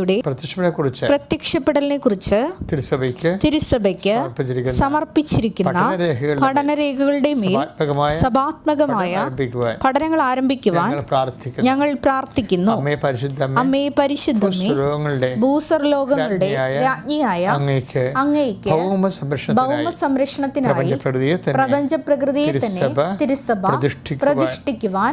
കുറിച്ച് പ്രത്യക്ഷപ്പെടലിനെ കുറിച്ച് തിരുസഭയ്ക്ക് തിരുസഭയ്ക്ക് സമർപ്പിച്ചിരിക്കുന്ന പഠനരേഖകളുടെ മേൽ സഭാത്മകമായ പഠനങ്ങൾ ആരംഭിക്കുവാൻ ഞങ്ങൾ പ്രാർത്ഥിക്കുന്നു. അമ്മയെ അമ്മേ പരിശുദ്ധ അമ്മേ അമ്മേ പരിശുദ്ധമേ ഭൂസർ ലോകങ്ങളുടെ രാജ്ഞിയായ അങ്ങേക്ക് അങ്ങേക്ക് ഭൗമ സംരക്ഷണത്തിനായി പ്രപഞ്ച പ്രകൃതിയെ തന്നെ തിരുസഭ പ്രതിഷ്ഠിക്കുവാൻ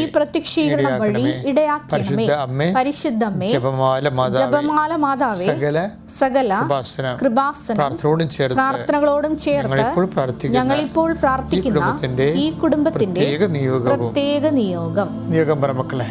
ഈ പ്രത്യക്ഷീകരണം വഴി ഇടയാക്കണമേ. പരിശുദ്ധ അമ്മേ പരിശുദ്ധമേ ജപമാല ജപമാല മാതാവേ സകല സകല ഉപാസന പ്രാർത്ഥനയോടും ചേർത്ത് പ്രാർത്ഥനകളോടും ചേർത്ത് ഞങ്ങളിപ്പോൾ പ്രാർത്ഥിക്കുന്ന ഈ കുടുംബത്തിന്റെ പ്രത്യേക നിയോഗം പ്രത്യേക നിയോഗം. നിയോഗം പറ മക്കളെ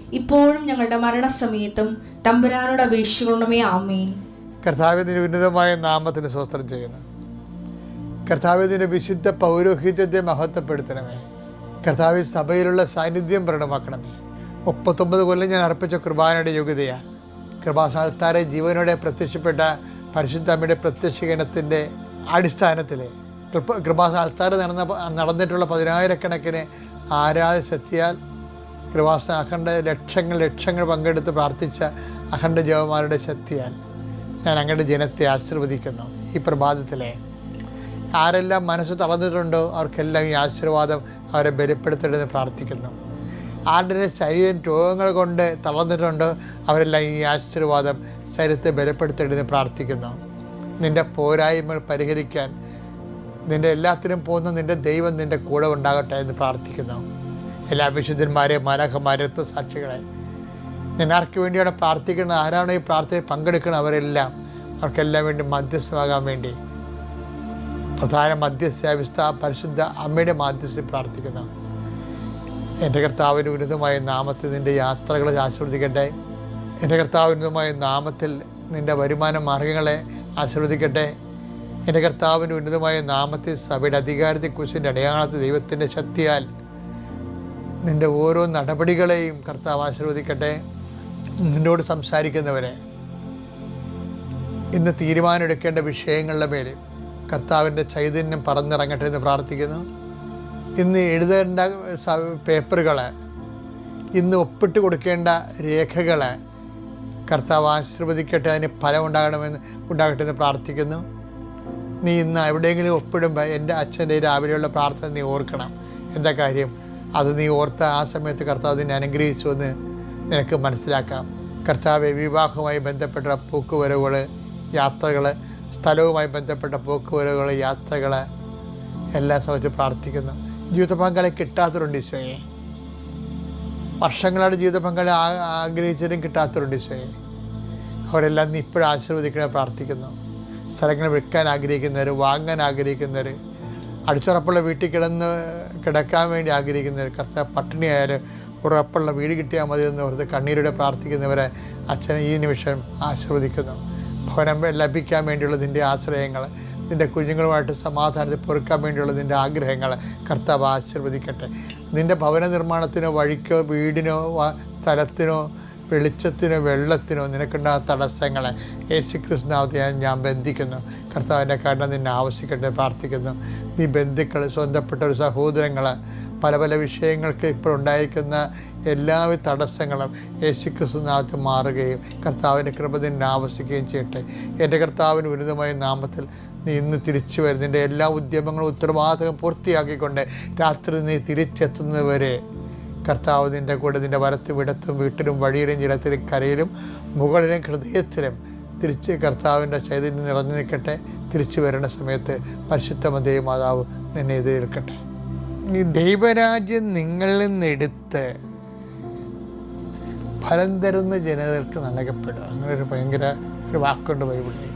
ഇപ്പോഴും ഞങ്ങളുടെ മരണസമയത്തും തമ്പുരാനോട് അപേക്ഷിക്കണമേ ആമേൻ. കർത്താവിന്റെ ഉന്നതമായ നാമത്തിന് സ്വസ്ത്രം ചെയ്യുന്നു. കർത്താവിന്റെ വിശുദ്ധ പൗരോഹിത്യത്തെ മഹത്വപ്പെടുത്തണമേ. കർത്താവ് സഭയിലുള്ള സാന്നിധ്യം പ്രകടമാക്കണമേ. മുപ്പത്തൊമ്പത് കൊല്ലം ഞാൻ അർപ്പിച്ച കുർബാനയുടെ യോഗ്യതയാണ് കൃപാസാൽത്താരെ ജീവനോടെ പ്രത്യക്ഷപ്പെട്ട പരിശുദ്ധ അമ്മയുടെ പ്രത്യക്ഷീകരണത്തിന്റെ അടിസ്ഥാനത്തിൽ കൃപ കൃപാസാൽത്താർ നടന്ന നടന്നിട്ടുള്ള പതിനായിരക്കണക്കിന് ആരാധ ശക്തിയാൽ കൃപാസ അഖണ്ഡ ലക്ഷങ്ങൾ ലക്ഷങ്ങൾ പങ്കെടുത്ത് പ്രാർത്ഥിച്ച അഖണ്ഡ ജവമാരുടെ ശക്തിയാൽ ഞാൻ അങ്ങയുടെ ജനത്തെ ആശീർവദിക്കുന്നു. ഈ പ്രഭാതത്തിലെ ആരെല്ലാം മനസ്സ് തളർന്നിട്ടുണ്ടോ അവർക്കെല്ലാം ഈ ആശീർവാദം അവരെ ബലപ്പെടുത്തണമെന്ന് പ്രാർത്ഥിക്കുന്നു. ആരുടെ ശരീരം രോഗങ്ങൾ കൊണ്ട് തളർന്നിട്ടുണ്ടോ അവരെല്ലാം ഈ ആശീർവാദം ശരീരത്തെ ബലപ്പെടുത്തണമെന്ന് പ്രാർത്ഥിക്കുന്നു. നിന്റെ പോരായ്മകൾ പരിഹരിക്കാൻ നിന്റെ എല്ലാത്തിനും പോകുന്ന നിന്റെ ദൈവം നിന്റെ കൂടെ ഉണ്ടാകട്ടെ എന്ന് പ്രാർത്ഥിക്കുന്നു. എല്ലാ വിശുദ്ധന്മാരെ മാലാഖമാരെ സാക്ഷികളെ ഞാൻ ആർക്ക് വേണ്ടിയാണ് പ്രാർത്ഥിക്കുന്നത്? ആരാണ് ഈ പ്രാർത്ഥനയിൽ പങ്കെടുക്കുന്നത്? അവരെല്ലാം അവർക്കെല്ലാം വേണ്ടി മധ്യസ്ഥമാകാൻ വേണ്ടി. പ്രധാന മധ്യസ്ഥ വിശുദ്ധ പരിശുദ്ധ അമ്മയുടെ മാധ്യസ്ഥയിൽ പ്രാർത്ഥിക്കുന്നു. എന്റെ കർത്താവിന് ഉന്നതമായ നാമത്തിൽ നിന്റെ യാത്രകളെ ആശീർവദിക്കട്ടെ. എന്റെ കർത്താവ് ഉന്നതമായ നാമത്തിൽ നിന്റെ വരുമാന മാർഗങ്ങളെ ആശീർവദിക്കട്ടെ. എന്റെ കർത്താവിന് ഉന്നതമായ നാമത്തിൽ സഭയുടെ അധികാരത്തെ കുറിച്ചിന്റെ അടയാളത്തിൽ ദൈവത്തിന്റെ ശക്തിയാൽ നിന്റെ ഓരോ നടപടികളെയും കർത്താവ് ആശീർവദിക്കട്ടെ. നിന്നോട് സംസാരിക്കുന്നവരെ ഇന്ന് തീരുമാനമെടുക്കേണ്ട വിഷയങ്ങളുടെ മേൽ കർത്താവിന്റെ ചൈതന്യം പറന്നിറങ്ങട്ടെ എന്ന് പ്രാർത്ഥിക്കുന്നു. ഇന്ന് എഴുതേണ്ട പേപ്പറുകൾ ഇന്ന് ഒപ്പിട്ട് കൊടുക്കേണ്ട രേഖകൾ കർത്താവ് ആശീർവദിക്കട്ടെ അതിന് ഫലം ഉണ്ടാകണമെന്ന് ഉണ്ടാകട്ടെ എന്ന് പ്രാർത്ഥിക്കുന്നു. നീ ഇന്ന് എവിടെയെങ്കിലും ഒപ്പിടുമ്പോൾ എന്റെ അച്ഛന്റെ രാവിലെയുള്ള പ്രാർത്ഥന നീ ഓർക്കണം. എന്താ കാര്യം? അത് നീ ഓർത്ത ആ സമയത്ത് കർത്താവ് നിന്നെ അനുഗ്രഹിച്ചു എന്ന് നിനക്ക് മനസ്സിലാക്കാം. കർത്താവ് വിവാഹവുമായി ബന്ധപ്പെട്ട പോക്കുവരവുകൾ യാത്രകൾ സ്ഥലവുമായി ബന്ധപ്പെട്ട പോക്കുവരവുകൾ യാത്രകൾ എല്ലാം സമയത്ത് പ്രാർത്ഥിക്കുന്നു. ജീവിത പങ്കാളി കിട്ടാത്തവരുണ്ട് ഈശോയെ. വർഷങ്ങളായിട്ട് ജീവിത പങ്കാളി ആഗ്രഹിച്ചതും കിട്ടാത്തവരുണ്ട് ഈശോയെ. അവരെല്ലാം ഇപ്പോഴും ആശീർവദിക്കണേ പ്രാർത്ഥിക്കുന്നു. സ്ഥലങ്ങൾ വിൽക്കാൻ ആഗ്രഹിക്കുന്നവർ വാങ്ങാൻ ആഗ്രഹിക്കുന്നവർ അടിച്ചുറപ്പുള്ള വീട്ടിൽ കിടന്ന് കിടക്കാൻ വേണ്ടി ആഗ്രഹിക്കുന്ന കറക്റ്റ് പട്ടിണിയായാലും ഉറപ്പുള്ള വീട് കിട്ടിയാൽ മതി എന്ന് ഓർത്ത് കണ്ണീരോടെ പ്രാർത്ഥിക്കുന്നവരെ അച്ഛനെ ഈ നിമിഷം ആശീർവദിക്കുന്നു. ഭവനം ലഭിക്കാൻ വേണ്ടിയുള്ള നിന്റെ ആശ്രയങ്ങൾ നിന്റെ കുഞ്ഞുങ്ങളുമായിട്ട് സമാധാനത്തിൽ പൊറുക്കാൻ വേണ്ടിയുള്ള നിന്റെ ആഗ്രഹങ്ങൾ കർത്താവ് ആശീർവദിക്കട്ടെ. നിന്റെ ഭവന നിർമ്മാണത്തിനോ വഴിക്കോ വീടിനോ സ്ഥലത്തിനോ വെളിച്ചത്തിനോ വെള്ളത്തിനോ നിനക്കുണ്ടാ തടസ്സങ്ങളെ യേശു ക്രിസ്തുനാവത്തെ ഞാൻ ബന്ധിക്കുന്നു. കർത്താവിന്റെ കാരണം നിന്നെ ആവശ്യിക്കട്ടെ പ്രാർത്ഥിക്കുന്നു. നീ ബന്ധുക്കൾ സ്വന്തപ്പെട്ട ഒരു സഹോദരങ്ങൾ പല പല വിഷയങ്ങൾക്ക് ഇപ്പോൾ ഉണ്ടായിരിക്കുന്ന എല്ലാ തടസ്സങ്ങളും യേശു ക്രിസ്തുനാമത്തിൽ മാറുകയും കർത്താവിന്റെ കൃപ നിന്നെ ആവശ്യിക്കുകയും ചെയ്യട്ടെ. എന്റെ കർത്താവിന് ഉന്നതമായ നാമത്തിൽ നീ ഇന്ന് തിരിച്ചു വരുന്നതിന്റെ എല്ലാ ഉദ്യമങ്ങളും ഉത്തരവാദിത്തം പൂർത്തിയാക്കിക്കൊണ്ട് രാത്രി നീ തിരിച്ചെത്തുന്നതുവരെ കർത്താവ് നിന്റെ കൂടെ നിന്റെ വരത്ത് ഇടത്തും വീട്ടിലും വഴിയിലും ജലത്തിലും കരയിലും മുകളിലും ഹൃദയത്തിലും തിരിച്ച് കർത്താവിന്റെ ചൈതന്യം നിറഞ്ഞു നിൽക്കട്ടെ. തിരിച്ചു വരുന്ന സമയത്ത് പരിശുദ്ധ മാതാവ് നിന്നെ എതിരേൽക്കട്ടെ. ദൈവരാജ്യം നിങ്ങളിൽ നിന്നെടുത്ത് ഫലം തരുന്ന ജനതകൾക്ക് നൽകപ്പെടും അങ്ങനെ ഒരു ഭയങ്കര ഒരു വാക്കുണ്ട് ബൈബിളിൽ.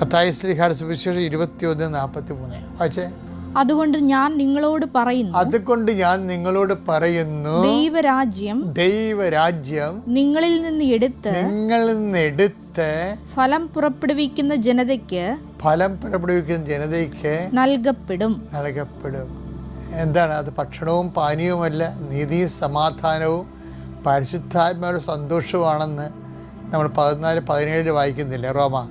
മത്തായി ശ്രീഹാർ സുവിശേഷം ഇരുപത്തി ഒന്ന് നാൽപ്പത്തി മൂന്ന് വായിച്ചേ? അതുകൊണ്ട് ഞാൻ നിങ്ങളോട് പറയുന്നു. അതുകൊണ്ട് ഞാൻ നിങ്ങളോട് പറയുന്നു ദൈവരാജ്യം ദൈവരാജ്യം നിങ്ങളിൽ നിന്ന് എടുത്ത് നിങ്ങളിൽ നിന്ന് എടുത്ത് ഫലം പുറപ്പെടുവിക്കുന്ന ജനതയ്ക്ക് ഫലം പുറപ്പെടുവിക്കുന്ന ജനതയ്ക്ക് നൽകപ്പെടും. നൽകപ്പെടും. എന്താണ്? അത് ഭക്ഷണവും പാനീയവുമല്ല നീതിയും സമാധാനവും പരിശുദ്ധാത്മാവും സന്തോഷവുമാണെന്ന് നമ്മൾ പതിനാല് പതിനേഴിൽ വായിക്കുന്നില്ല റോമ?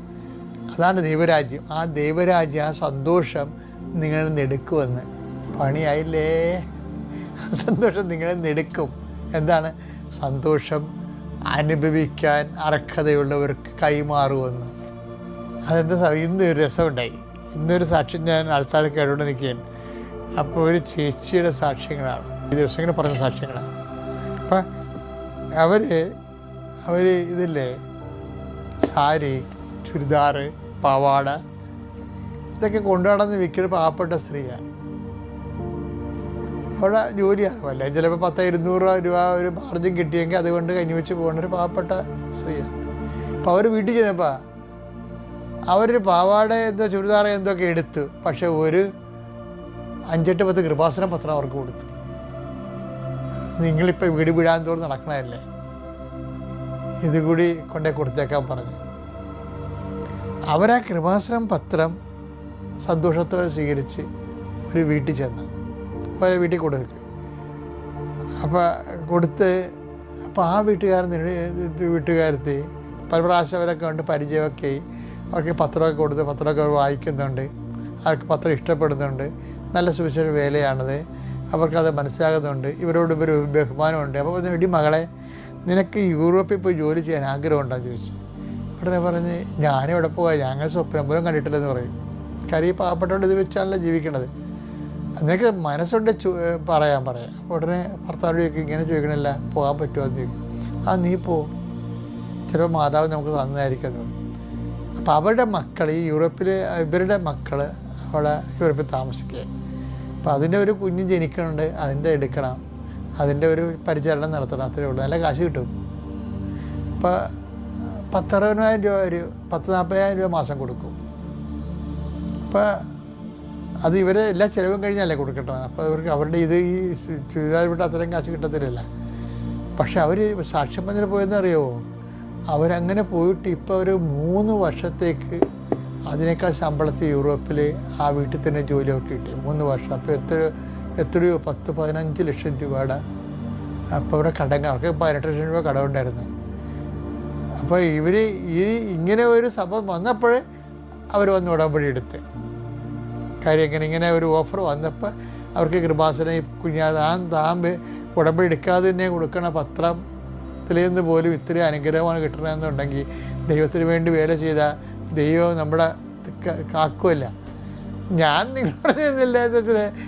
അതാണ് ദൈവരാജ്യം. ആ ദൈവരാജ്യം ആ സന്തോഷം നിങ്ങളിൽ നെടുക്കുമെന്ന്. പണിയായില്ലേ? സന്തോഷം നിങ്ങളെ നെടുക്കും. എന്താണ്? സന്തോഷം അനുഭവിക്കാൻ അർഹതയുള്ളവർക്ക് കൈമാറുമെന്ന്. അതെന്താ സാ- ഇന്ന് ഒരു രസമുണ്ടായി. ഇന്നൊരു സാക്ഷ്യം ഞാൻ ആൾക്കാർ കേട്ടോണ്ട് നിൽക്കുകയാണ്. അപ്പോൾ ഒരു ചേച്ചിയുടെ സാക്ഷ്യങ്ങളാണ്. ഈ ദിവസങ്ങൾ പറഞ്ഞ സാക്ഷ്യങ്ങളാണ്. അപ്പം അവർ അവർ ഇതില്ലേ? സാരി ചുരിദാറ് പാവാട ഇതൊക്കെ കൊണ്ടുനടന്ന് വിൽക്കുന്ന പാവപ്പെട്ട സ്ത്രീയാണ്. അവിടെ ജോലിയാകുമല്ലേ ചിലപ്പോൾ പത്ത് ഇരുന്നൂറ് രൂപ ഒരു മാർജിൻ കിട്ടിയെങ്കിൽ അതുകൊണ്ട് കഞ്ഞി വെച്ച് പോകുന്ന ഒരു പാവപ്പെട്ട സ്ത്രീയാണ്. അപ്പോൾ അവർ വീട്ടിൽ ചെന്നപ്പോൾ അവരൊരു പാവാട എന്തോ ചുരിദാറ എന്തൊക്കെ എടുത്തു പക്ഷെ ഒരു അഞ്ചെട്ട് പത്ത് കൃപാസന പത്രം അവർക്ക് കൊടുത്തു. നിങ്ങളിപ്പോൾ വീട് വീഴാൻ തോറും നടക്കണമല്ലേ ഇതുകൂടി കൊണ്ടേ കൊടുത്തേക്കാൻ പറഞ്ഞു. അവരാ കൃപാസനം പത്രം സന്തോഷത്തോടെ സ്വീകരിച്ച് ഒരു വീട്ടിൽ ചെന്ന് ഒരു വീട്ടിൽ കൊടുത്തു അപ്പോൾ കൊടുത്ത് അപ്പോൾ ആ വീട്ടുകാരൻ വീട്ടുകാരത്തി പല പ്രാവശ്യം അവരൊക്കെ ഉണ്ട് പരിചയമൊക്കെ. അവർക്ക് പത്രമൊക്കെ കൊടുത്ത് പത്രമൊക്കെ വായിക്കുന്നുണ്ട്. അവർക്ക് പത്രം ഇഷ്ടപ്പെടുന്നുണ്ട്. നല്ല സുവിശേഷ വേലയാണത്. അവർക്കത് മനസ്സിലാകുന്നുണ്ട്. ഇവരോട് ഇവർ ബഹുമാനമുണ്ട്. അപ്പോൾ പറഞ്ഞു ഇടി മകളെ നിനക്ക് യൂറോപ്പിൽ പോയി ജോലി ചെയ്യാൻ ആഗ്രഹമുണ്ടോ? ചോദിച്ചു. ഉടനെ പറഞ്ഞ് ഞാനിവിടെ പോകാം ഞങ്ങൾ സ്വപ്നം പോലും കണ്ടിട്ടില്ലെന്ന് പറയും. കാര്യം ഈ ഇത് വെച്ചാണല്ലോ ജീവിക്കണത്. നിങ്ങൾക്ക് മനസ്സുണ്ട് പറയാൻ പറയാം. ഉടനെ ഭർത്താവ് ചോദിക്കും ഇങ്ങനെ ചോദിക്കണില്ല പോകാൻ പറ്റുമോ? എന്ന് ചോദിക്കും. ആ നീ പോ. ചിലപ്പോൾ മാതാവ് നമുക്ക് തന്നതായിരിക്കും അപ്പോൾ അവരുടെ മക്കൾ ഈ യൂറോപ്പിൽ ഇവരുടെ മക്കൾ അവിടെ യൂറോപ്പിൽ താമസിക്കുകയാണ് അപ്പോൾ അതിന്റെ ഒരു കുഞ്ഞ് ജനിക്കണുണ്ട് അതിന്റെ എടുക്കണം. അതിന്റെ ഒരു പരിചരണം നടത്തണം അത്രേ ഉള്ളൂ. നല്ല കാശ് കിട്ടും. ഇപ്പോൾ പത്തറുപതിനായിരം രൂപ ഒരു പത്ത് നാൽപ്പതിനായിരം രൂപ മാസം കൊടുക്കും. അപ്പോൾ അത് ഇവരെ എല്ലാ ചിലവും കഴിഞ്ഞാലേ കൊടുക്കട്ടെ? അപ്പോൾ അവർക്ക് അവരുടെ ഇത് ഈ ചുരിദാർ വിട്ട് അത്രയും കാശ് കിട്ടത്തില്ലല്ല. പക്ഷെ അവർ സാക്ഷ്യം പറഞ്ഞിട്ട് പോയെന്ന് അറിയുമോ അവരങ്ങനെ പോയിട്ട് ഇപ്പോൾ ഒരു മൂന്ന് വർഷത്തേക്ക് അതിനേക്കാൾ ശമ്പളത്തിൽ യൂറോപ്പിൽ ആ വീട്ടിൽ തന്നെ ജോലി അവർക്ക് കിട്ടി. മൂന്ന് വർഷം. അപ്പോൾ എത്ര എത്രയോ പത്ത് പതിനഞ്ച് ലക്ഷം രൂപയുടെ അപ്പോൾ അവരുടെ കടങ്ങ അവർക്ക് പതിനെട്ട് ലക്ഷം രൂപ കടമുണ്ടായിരുന്നു അപ്പോൾ ഇവർ ഈ ഇങ്ങനെ ഒരു സംഭവം വന്നപ്പോൾ അവർ വന്ന് ഉടമ്പടി എടുത്ത്. കാര്യം ഇങ്ങനെ ഇങ്ങനെ ഒരു ഓഫർ വന്നപ്പോൾ അവർക്ക് കൃപാസന കുഞ്ഞാ താൻ താൻ ഉടമ്പടി എടുക്കാതെ തന്നെ കൊടുക്കണ പത്രം നിന്ന് പോലും ഇത്രയും അനുഗ്രഹമാണ് കിട്ടണമെന്നുണ്ടെങ്കിൽ ദൈവത്തിന് വേണ്ടി വേല ചെയ്ത ദൈവം നമ്മുടെ കാക്കുമല്ല ഞാൻ നിങ്ങൾ പറഞ്ഞില്ല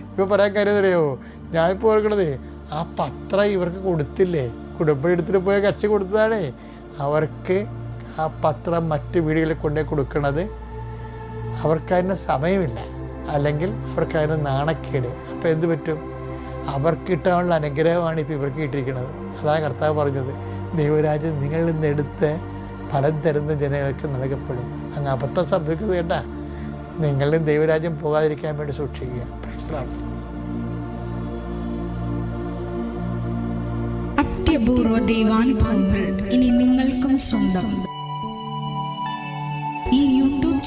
ഇപ്പോൾ പറയാൻ കാര്യം അറിയാമോ ഞാനിപ്പോൾ ഓർക്കണത് ആ പത്രം ഇവർക്ക് കൊടുത്തില്ലേ? കുടുംബം എടുത്തിട്ട് പോയ കക്ഷി കൊടുത്തതാണേ. അവർക്ക് ആ പത്രം മറ്റ് വീടുകളിൽ കൊണ്ടുപോയി കൊടുക്കണത് അവർക്കതിന് സമയമില്ല. അല്ലെങ്കിൽ അവർക്കതിന് നാണക്കേട്. അപ്പോൾ എന്ത് പറ്റും? അവർക്ക് കിട്ടാനുള്ള അനുഗ്രഹമാണ് ഇപ്പോൾ ഇവർക്ക് കിട്ടിയിരിക്കുന്നത്. അതാണ് കർത്താവ് പറഞ്ഞത്. ദൈവരാജ്യം നിങ്ങളിൽ നിന്ന് എടുത്ത് ഫലം തരുന്ന ജനങ്ങൾക്ക് നൽകപ്പെടും. അങ്ങ് അബദ്ധം സംഭവിക്കുന്നത് കേട്ടാ. നിങ്ങളിലും ദൈവരാജ്യം പോകാതിരിക്കാൻ വേണ്ടി സൂക്ഷിക്കുക. പ്രൈസ്ലാണ്ട് അത്യപൂർവ ദൈവാനുഭവങ്ങൾ ഇനി നിങ്ങൾക്കും സ്വന്തം.